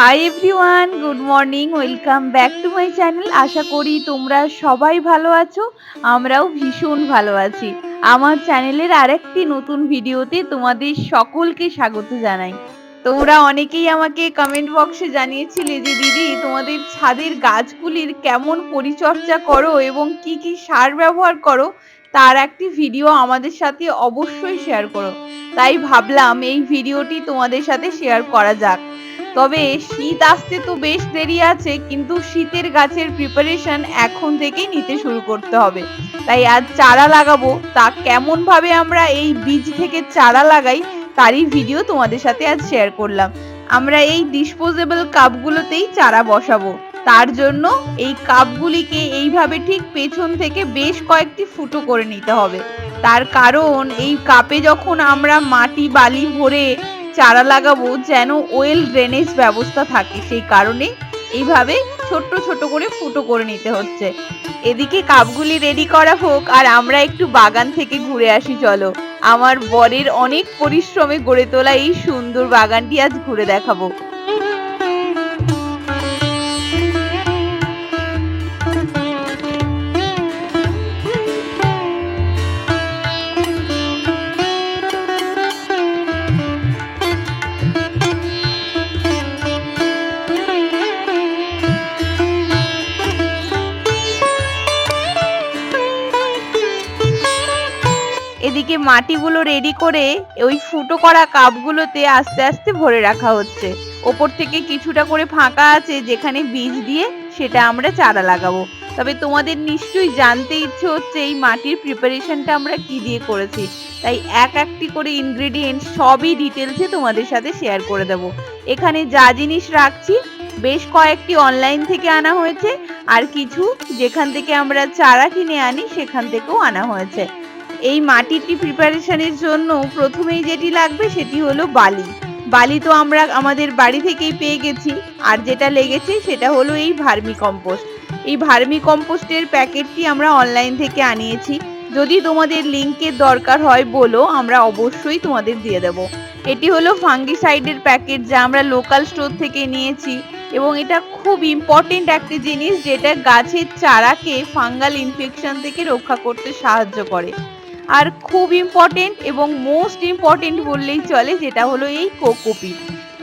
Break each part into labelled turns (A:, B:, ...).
A: Hi everyone good morning welcome back to my channel আশা করি তোমরা সবাই ভালো আছো, আমরাও ভীষণ ভালো আছি। আমার চ্যানেলের আরেকটি নতুন ভিডিওতে তোমাদের সকলকে স্বাগত জানাই। তোমরা অনেকেই আমাকে কমেন্ট বক্সে জানিয়েছিলে যে দিদি, তোমাদের ছাদের গাছগুলির কেমন পরিচর্যা করো এবং কি কি সার ব্যবহার করো, তার একটি ভিডিও আমাদের সাথে অবশ্যই শেয়ার করো। তাই ভাবলাম এই ভিডিওটি তোমাদের সাথে শেয়ার করা যাক। তবে শীত আসতে তো বেশ দেরি আছে, কিন্তু শীতের গাছের প্রিপারেশন এখন থেকেই নিতে শুরু করতে হবে। তাই আজ চারা লাগাবো। তা কেমন ভাবে আমরা এই বীজ থেকে চারা লাগাই, তারই ভিডিও তোমাদের সাথে আজ শেয়ার করলাম। আমরা এই ডিসপোজেবল কাপগুলোতেই চারা বসাবো। তার জন্য এই কাপগুলিকে এইভাবে ঠিক পেছন থেকে বেশ কয়েকটি ফুটো করে নিতে হবে। তার কারণ, এই কাপে যখন আমরা মাটি, বালি ভরে চারা লাগাবো যেন ওয়েল ড্রেনেজ ব্যবস্থা থাকে। সেই কারণে এইভাবে ছোট্ট ছোট করে ফুটো করে নিতে হচ্ছে। এদিকে কাপগুলি রেডি করা হোক আর আমরা একটু বাগান থেকে ঘুরে আসি, চলো। আমার বরের অনেক পরিশ্রমে গড়ে তোলা এই সুন্দর বাগানটি আজ ঘুরে দেখাবো। এদিকে মাটিগুলো রেডি করে ওই ফুটো করা কাপগুলোতে আস্তে আস্তে ভরে রাখা হচ্ছে। ওপর থেকে কিছুটা করে ফাঁকা আছে যেখানে বীজ দিয়ে সেটা আমরা চারা লাগাবো। তবে তোমাদের নিশ্চয়ই জানতে ইচ্ছে হচ্ছে এই মাটির প্রিপারেশনটা আমরা কি দিয়ে করেছি। তাই এক একটি করে ইনগ্রেডিয়েন্ট সবই ডিটেলসে তোমাদের সাথে শেয়ার করে দেব। এখানে যা জিনিস রাখছি, বেশ কয়েকটি অনলাইন থেকে আনা হয়েছে, আর কিছু যেখান থেকে আমরা চারা কিনে আনি, সেখান থেকেও আনা হয়েছে। এই মাটিটি প্রিপারেশনের জন্য প্রথমেই যেটি লাগবে সেটি হলো বালি। বালি তো আমরা আমাদের বাড়ি থেকেই পেয়ে গেছি। আর যেটা লেগেছে সেটা হলো এই ভার্মি কম্পোস্ট। এই ভার্মি কম্পোস্টের প্যাকেটটি আমরা অনলাইন থেকে আনিয়েছি। যদি তোমাদের লিঙ্কের দরকার হয় বলো, আমরা অবশ্যই তোমাদের দিয়ে দেব। এটি হলো ফাঙ্গিসাইডের প্যাকেট যা আমরা লোকাল স্টোর থেকে নিয়েছি। এবং এটা খুব ইম্পর্টেন্ট একটি জিনিস যেটা গাছের চারাকে ফাঙ্গাল ইনফেকশন থেকে রক্ষা করতে সাহায্য করে। আর খুব ইম্পর্টেন্ট এবং মোস্ট ইম্পর্টেন্ট বললেই চলে যেটা হলো এই কোকোপিট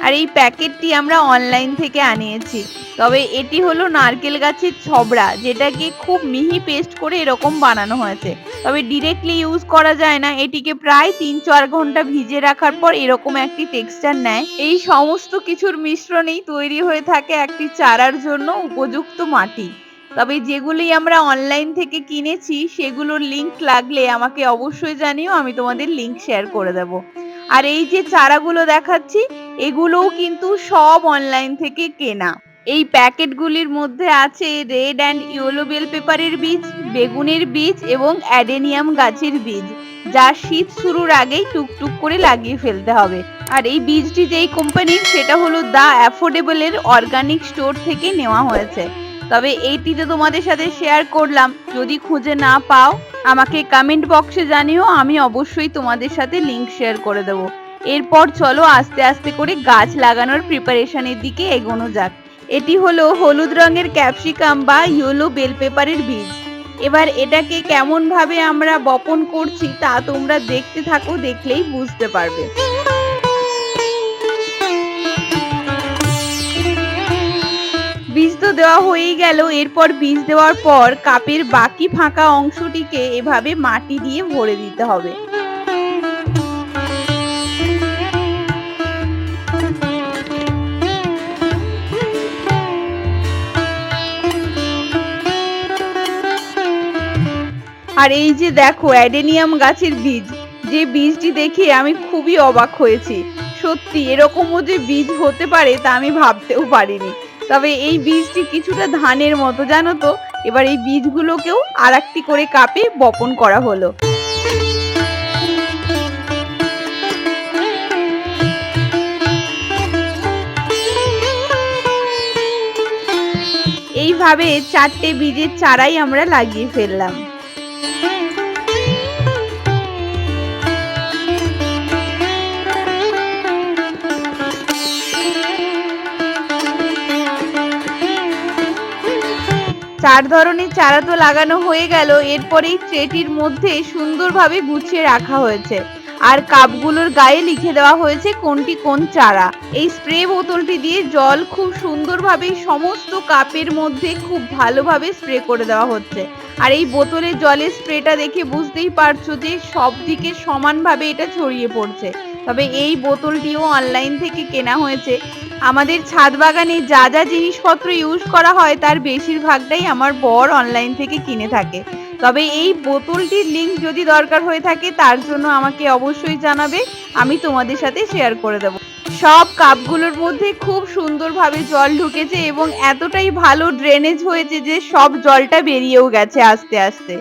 A: আর এই প্যাকেটটি আমরা অনলাইন থেকে আনিয়েছি। তবে এটি হলো নারকেল গাছের ছবড়া, যেটাকে খুব মিহি পেস্ট করে এরকম বানানো হয়েছে। তবে ডিরেক্টলি ইউজ করা যায় না। এটিকে প্রায় তিন চার ঘণ্টা ভিজে রাখার পর এরকম একটি টেক্সচার নেয়। এই সমস্ত কিছুর মিশ্রণেই তৈরি হয়ে থাকে একটি চারার জন্য উপযুক্ত মাটি। তবে যেগুলি আমরা অনলাইন থেকে কিনেছি, সেগুলোর লিংক লাগলে আমাকে অবশ্যই জানিও, আমি তোমাদের লিংক শেয়ার করে দেব। আর এই যে চারাগুলো দেখাচ্ছি, এগুলোও কিন্তু সব অনলাইন থেকে কেনা। এই প্যাকেটগুলির মধ্যে আছে রেড অ্যান্ড ইয়েলো বেল পেপারের বীজ, বেগুনের বীজ এবং অ্যাডেনিয়াম গাছের বীজ, যা শীত শুরুর আগেই টুকটুক করে লাগিয়ে ফেলতে হবে। আর এই বীজটি যেই কোম্পানির সেটা হলো দ্য অ্যাফোর্ডেবলের অর্গানিক স্টোর থেকে নেওয়া হয়েছে। তবে এইটি তো তোমাদের সাথে শেয়ার করলাম। যদি খুঁজে না পাও, আমাকে কমেন্ট বক্সে জানিও, আমি অবশ্যই তোমাদের সাথে লিংক শেয়ার করে দেব। এরপর চলো আস্তে আস্তে করে গাছ লাগানোর প্রিপারেশনের দিকে এগোনো যাক। এটি হলো হলুদ রঙের ক্যাপসিকাম বা ইয়েলো বেল পেপারের বীজ। এবার এটাকে কেমন ভাবে আমরা বপন করছি তা তোমরা দেখতে থাকো, দেখলেই বুঝতে পারবে। দেওয়া হয়েই গেল। এরপর বীজ দেওয়ার পর কাপের বাকি ফাঁকা অংশটিকে এভাবে মাটি দিয়ে ভরে দিতে হবে। আর এই যে দেখো, অ্যাডেনিয়াম গাছের বীজ। যে বীজটি দেখে আমি খুবই অবাক হয়েছি। সত্যি, এরকমও যে বীজ হতে পারে তা আমি ভাবতেও পারিনি। তবে এই বীজটি কিছুটা ধানের মতো, জানো তো? এবার এই বীজগুলোকেও আর একটি করে কাপে বপন করা হলো। এইভাবে চারটে বীজের চারাই আমরা লাগিয়ে ফেললাম। চার ধরনের চারা তো লাগানো হয়ে গেল, এরপরেই ট্রেটির মধ্যে সুন্দরভাবে গুছিয়ে রাখা হয়েছে। আর কাপগুলোর গায়ে লিখে দেওয়া হয়েছে কোনটি কোন চারা। এই স্প্রে বোতলটি দিয়ে জল খুব সুন্দরভাবে সমস্ত কাপের মধ্যে খুব ভালোভাবে স্প্রে করে দেওয়া হচ্ছে। আর এই বোতলে জলের স্প্রেটা দেখে বুঝতেই পারছ যে সব দিকে সমানভাবে এটা ছড়িয়ে পড়ছে। তবে এই বোতলটিও অনলাইন থেকে কেনা হয়েছে। আমাদের ছাদ বাগানে যা যা জিনিসপত্র ইউজ করা হয় তার বেশিরভাগটাই আমার বর অনলাইন থেকে কিনে থাকে। তবে এই বোতলটির লিঙ্ক যদি দরকার হয়ে থাকে, তার জন্য আমাকে অবশ্যই জানাবে। আমি তোমাদের সাথে শেয়ার করে দেবো। সব কাপগুলোর মধ্যে খুব সুন্দরভাবে জল ঢুকেছে এবং এতটাই ভালো ড্রেনেজ হয়েছে যে সব জলটা বেরিয়েও গেছে আস্তে আস্তে।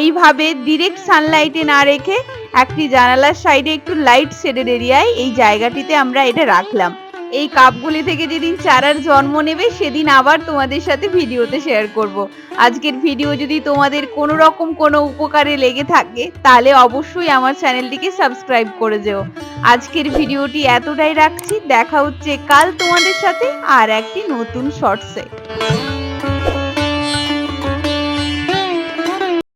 A: এইভাবে ডিরেক্ট সানলাইটে না রেখে একটি জানালার সাইডে একটু লাইট শেডেড এরিয়ায় এই জায়গাটিতে আমরা এটা রাখলাম। এই কাপগুলি থেকে যেদিন চারার জন্ম নেবে, সেদিন আবার তোমাদের সাথে ভিডিওতে শেয়ার করব। আজকের ভিডিও যদি তোমাদের কোনো রকম কোনো উপকারে লেগে থাকে, তাহলে অবশ্যই আমার চ্যানেলটিকে সাবস্ক্রাইব করে যেও আজকের ভিডিওটি এতটাই রাখছি, দেখা হচ্ছে কাল তোমাদের সাথে আর একটি নতুন শর্টসে